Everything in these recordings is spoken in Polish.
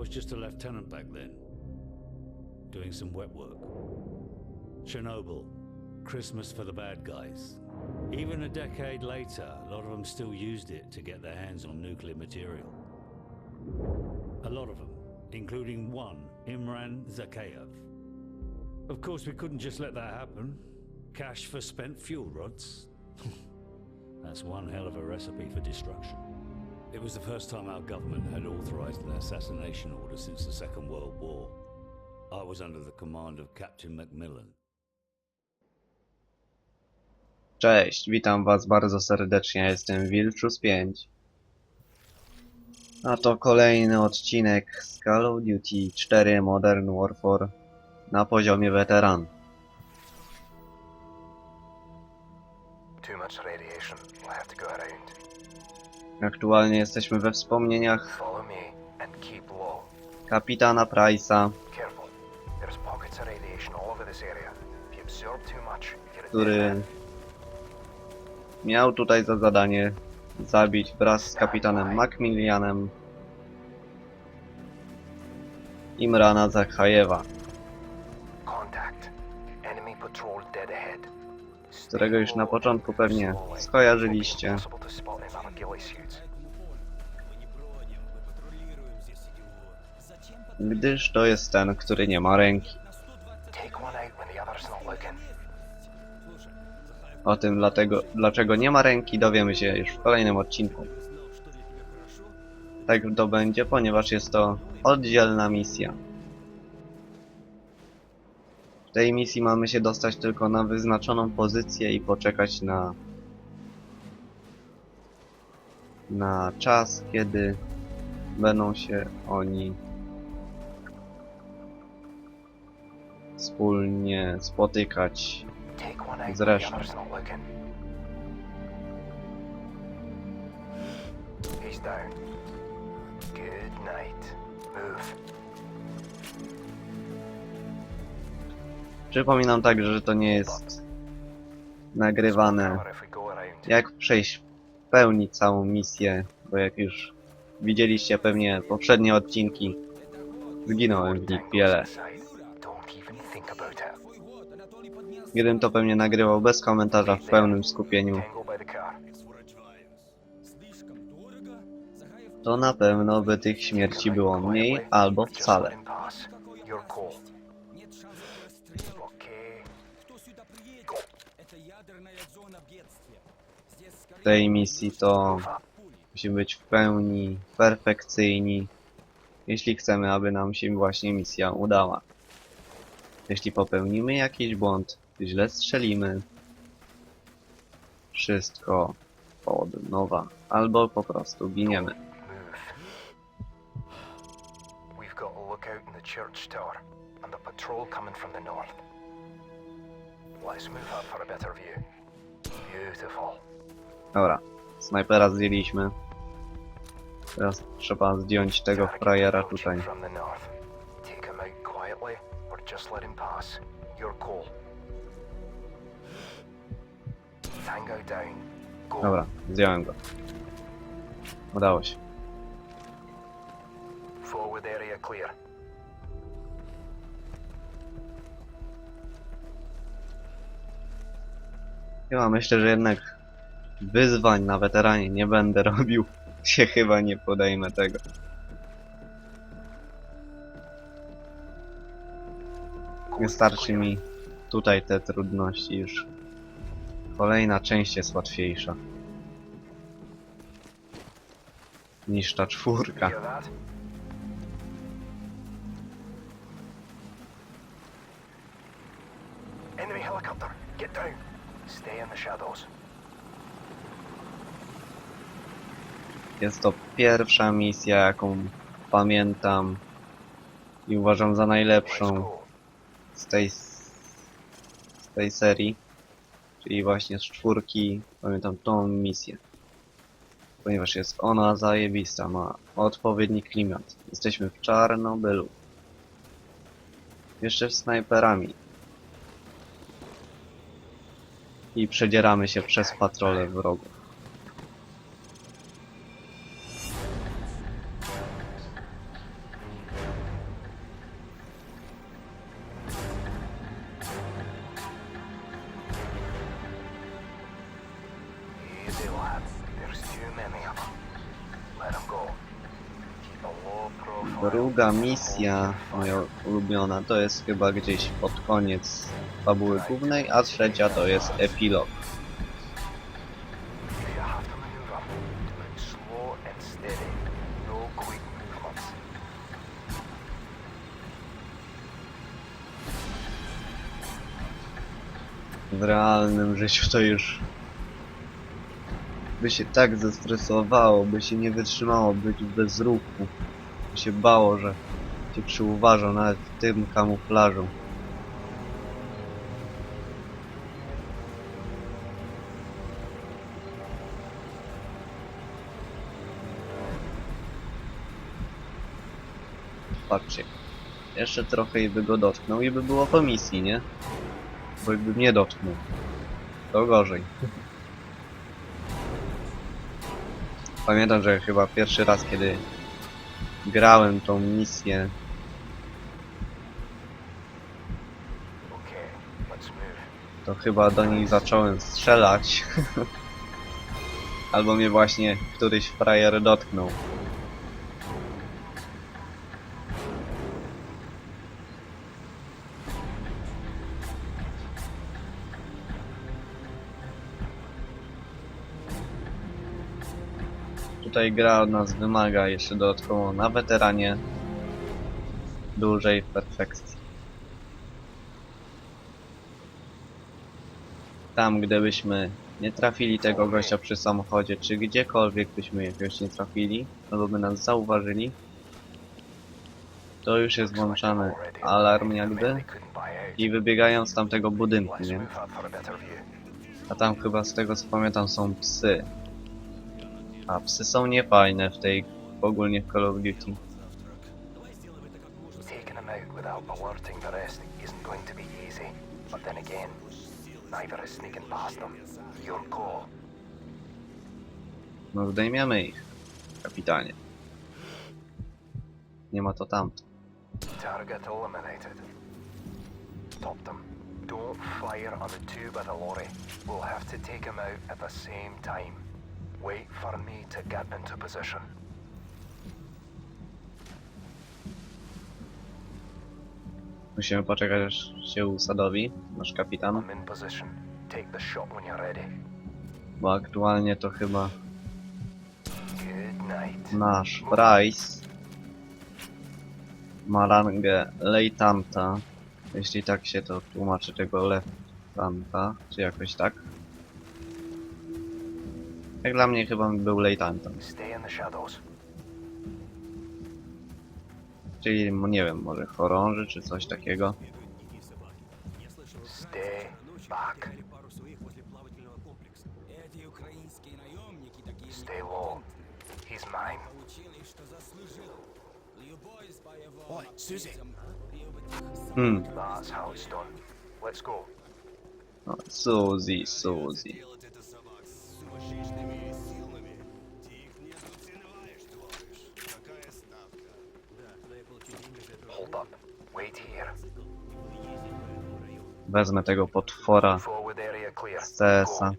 I was just a lieutenant back then, doing some wet work. Chernobyl, Christmas for the bad guys. Even a decade later, a lot of them still used it to get their hands on nuclear material. A lot of them, including one, Imran Zakayev. Of course, we couldn't just let that happen. Cash for spent fuel rods. That's one hell of a recipe for destruction. It was the first time our government had authorized an assassination order since the Second World War. I was under the command of Captain Macmillan. Cześć, witam was bardzo serdecznie, jestem Wilczus 5. A to kolejny odcinek z Call of Duty 4 Modern Warfare na poziomie weteran. Too much radiation. Aktualnie jesteśmy we wspomnieniach kapitana Price'a, który miał tutaj za zadanie zabić wraz z kapitanem Macmillanem Imrana Zakhajewa, którego już na początku pewnie skojarzyliście. Gdyż to jest ten, który nie ma ręki. O tym dlatego, dlaczego nie ma ręki dowiemy się już w kolejnym odcinku. Tak to będzie, ponieważ jest to oddzielna misja. W tej misji mamy się dostać tylko na wyznaczoną pozycję i poczekać na na czas, kiedy będą się oni down. Good night. Move. Przypominam także, że to nie jest nagrywane jak przejść w pełni całą misję, bo jak już widzieliście pewnie poprzednie odcinki, zginąłem w nich wiele. Gdybym to pewnie nagrywał bez komentarza w pełnym skupieniu, to na pewno by tych śmierci było mniej albo wcale. W tej misji to musimy być w pełni perfekcyjni, jeśli chcemy, aby nam się właśnie misja udała. Jeśli popełnimy jakiś błąd, źle strzelimy, wszystko od nowa, albo po prostu giniemy. Dobra, snajpera zdjęliśmy. Teraz trzeba zdjąć tego frajera tutaj. Take him out quietly or just let him pass. Dobra, zdjąłem go. Udało się. Forward area clear. Ja myślę, że jednak wyzwań na weteranie nie będę robił. Się chyba nie podejmę tego. Wystarczy mi tutaj te trudności już. Kolejna część jest łatwiejsza. Niż ta czwórka. Enemy helicopter. Get down. Stay in the shadows. Jest to pierwsza misja, jaką pamiętam i uważam za najlepszą z tej, z tej serii, czyli właśnie z czwórki, pamiętam tą misję. Ponieważ jest ona zajebista, ma odpowiedni klimat. Jesteśmy w Czarnobylu. Jeszcze z snajperami. I przedzieramy się przez patrole wrogów. Misja, moja ulubiona, to jest chyba gdzieś pod koniec fabuły głównej, a trzecia to jest epilog. W realnym życiu to już by się tak zestresowało, by się nie wytrzymało być bez ruchu. Się bało, że cię przyuważą nawet w tym kamuflażu. Patrzcie. Jeszcze trochę i by go dotknął i by było po misji, nie? Bo jakby mnie dotknął. To gorzej. Pamiętam, że chyba pierwszy raz, kiedy grałem tą misję, to chyba do niej zacząłem strzelać. Albo mnie właśnie któryś frajer dotknął. Tutaj gra od nas wymaga jeszcze dodatkowo na weteranie dużej perfekcji. Tam, gdybyśmy nie trafili tego gościa przy samochodzie, czy gdziekolwiek byśmy jakiegoś nie trafili, albo by nas zauważyli, to już jest włączany alarm jakby i wybiegają z tamtego budynku, nie? A tam chyba z tego co pamiętam są psy. A psy są niefajne w tej, ogólnie w Call of Duty. Taking him out without alerting the rest isn't going to be easy. But then again, neither is sneaking past them. Your call. No zdejmiemy ich, kapitanie. Nie ma to tamto. Target eliminated. Stop them. Don't fire on the two by the lorry. We'll have to take him out at the same time. Wait for me to get into position. Musimy poczekać aż się usadowi, nasz kapitan. I'm in position. Take the shot when you're ready. Bo aktualnie to chyba Good night. nasz Bryce ma rangę Leitanta. Jeśli tak się to tłumaczy tego Leftanta, czy jakoś tak. Jak dla mnie chyba był lejtantem. Stay in the shadows. Czyli, no nie wiem, może chorąży czy coś takiego. Stay back. Stay low. He's mine. Oi, Susie. Hmm. That's how done. Let's go. No, oh, Susie, Susie Делать это собак с сумасшедшими силами. Ты их не оцениваешь, товарищ. Какая ставка? Hold up. Wait here. Wezmę tego potwora Forward area clear. z CS-a. Go.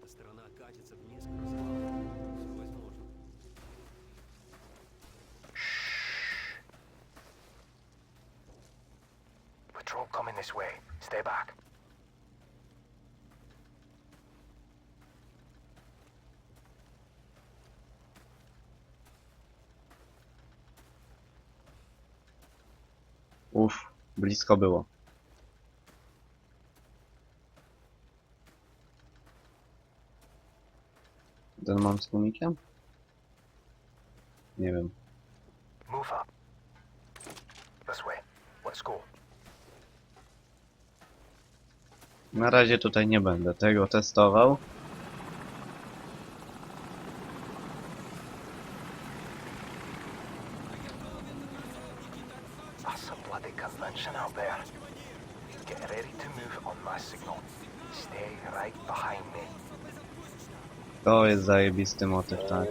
Blisko było. Ten mam z tłumikiem? Nie wiem. Move up. This way. Let's go. Na razie tutaj nie będę tego testował. That's a bloody convention out there. Get ready to move on my signal. Stay right behind me. To jest zajebisty motyw, tak.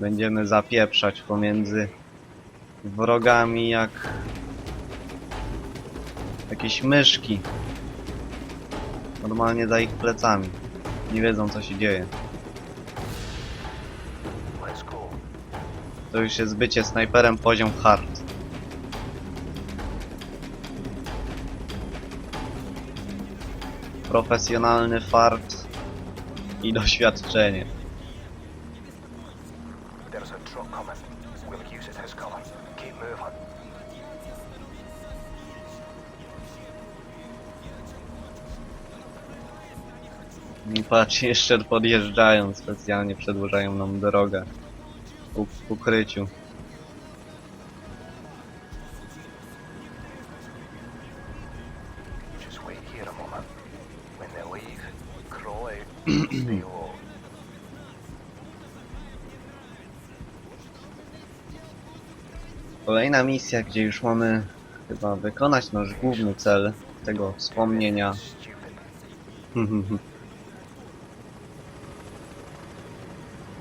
Będziemy zapieprzać pomiędzy wrogami jak jakieś myszki. Normalnie za ich plecami. Nie wiedzą co się dzieje. To już jest bycie snajperem poziom hard. Profesjonalny fart i doświadczenie. I patrz, jeszcze podjeżdżają specjalnie, przedłużają nam drogę. U w ukryciu. Just wait here a moment. Stay low. Kolejna misja, gdzie już mamy chyba wykonać nasz główny cel tego wspomnienia.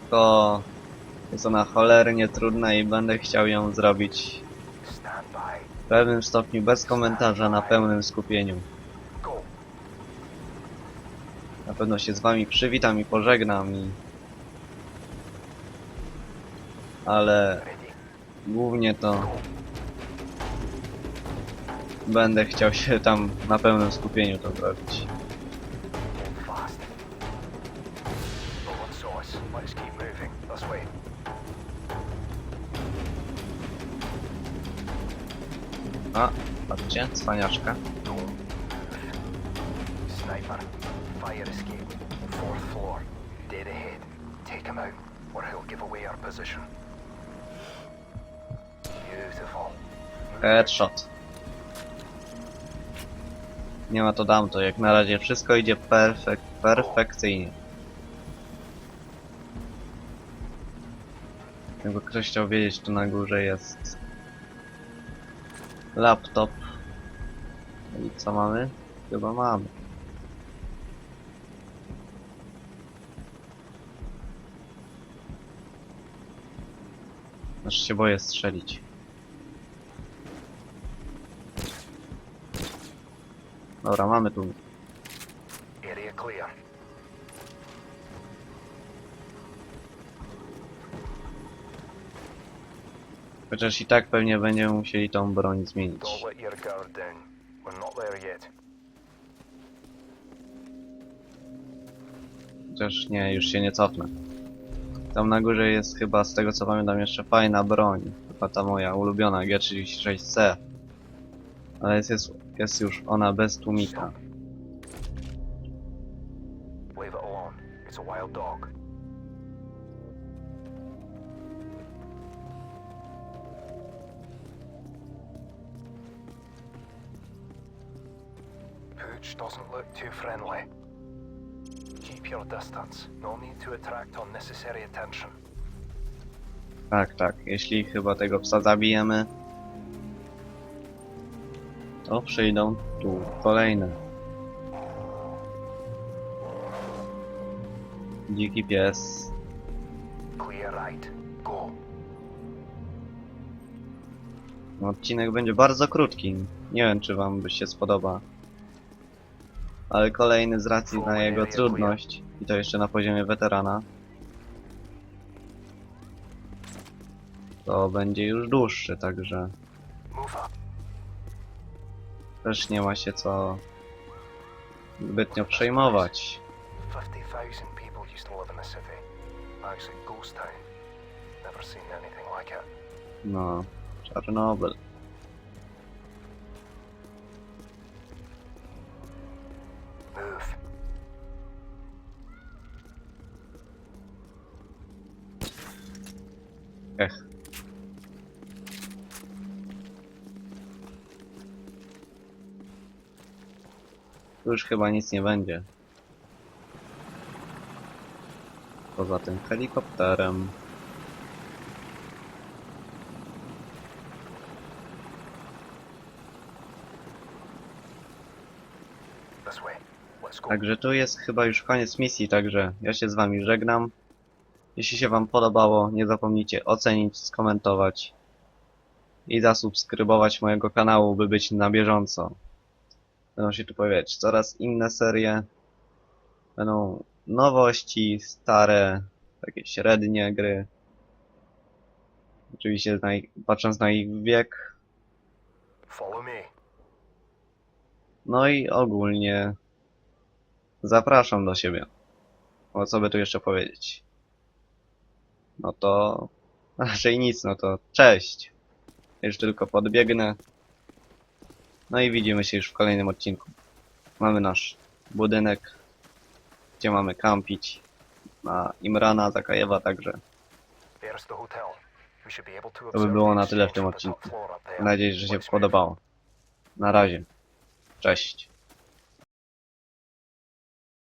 To jest ona cholernie trudna i będę chciał ją zrobić w pewnym stopniu bez komentarza, na pełnym skupieniu. Na pewno się z wami przywitam i pożegnam i... Ale głównie to będę chciał się tam na pełnym skupieniu to zrobić. A, patrzcie, cwaniaczka. Sniper. Fire escape. Fourth floor. Dead ahead. Take him out, or he'll give away our position. Beautiful. Headshot. Nie ma to dam to, jak na razie wszystko idzie perfek perfekcyjnie. Jakby ktoś chciał wiedzieć, to na górze jest laptop. I co mamy? Chyba mamy. Aż się boję strzelić. Dobra, mamy tu. Area clear. Chociaż i tak pewnie będziemy musieli tą broń zmienić. Don't let your guard down. We're not there yet. Chociaż nie, już się nie cofnę. Tam na górze jest chyba, z tego co pamiętam, jeszcze fajna broń. Chyba ta moja ulubiona G36C. Ale jest, jest, jest już ona bez tłumika. Doesn't look too friendly. Keep your distance. No need to attract unnecessary attention. Tak, tak. Jeśli chyba tego psa zabijemy, to przyjdą tu kolejne. Dziki pies. Clear right. Go. Odcinek będzie bardzo krótki. Nie wiem, czy wam by się spodoba. Ale kolejny z racji na jego trudność, i to jeszcze na poziomie weterana, to będzie już dłuższy, także. Też nie ma się co zbytnio przejmować. 50,000 people Ech. Tu już chyba nic nie będzie. Poza tym helikopterem. Także tu jest chyba już koniec misji, także ja się z wami żegnam. Jeśli się wam podobało, nie zapomnijcie ocenić, skomentować i zasubskrybować mojego kanału, by być na bieżąco. Będą się tu pojawiać coraz inne serie. Będą nowości, stare, takie średnie gry. Oczywiście na ich, patrząc na ich wiek, Follow me. no i ogólnie zapraszam do siebie. O co by tu jeszcze powiedzieć? No to raczej nic, no to cześć. Już tylko podbiegnę. No i widzimy się już w kolejnym odcinku. Mamy nasz budynek, gdzie mamy kampić na Imrana Zakajewa, także to by było na tyle w tym odcinku. Mam nadzieję, że się podobało. Na razie. Cześć.